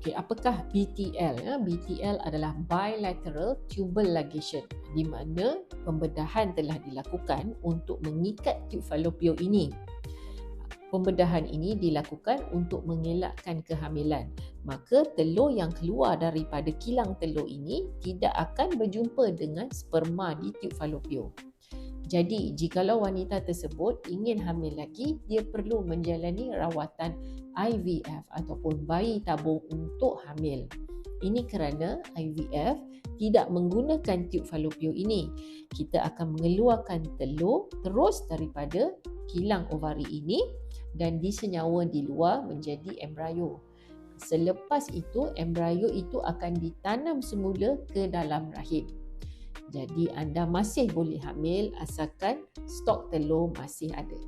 Okey, apakah BTL? Ya? BTL adalah bilateral tubal ligation di mana pembedahan telah dilakukan untuk mengikat tube falopio ini. Pembedahan ini dilakukan untuk mengelakkan kehamilan. Maka telur yang keluar daripada kilang telur ini tidak akan berjumpa dengan sperma di tube falopio. Jadi, jikalau wanita tersebut ingin hamil lagi, dia perlu menjalani rawatan IVF ataupun bayi tabung untuk hamil. Ini kerana IVF tidak menggunakan tube falopio ini. Kita akan mengeluarkan telur terus daripada kilang ovari ini dan disenyawa di luar menjadi embrio. Selepas itu, embrio itu akan ditanam semula ke dalam rahim. Jadi anda masih boleh hamil asalkan stok telur masih ada.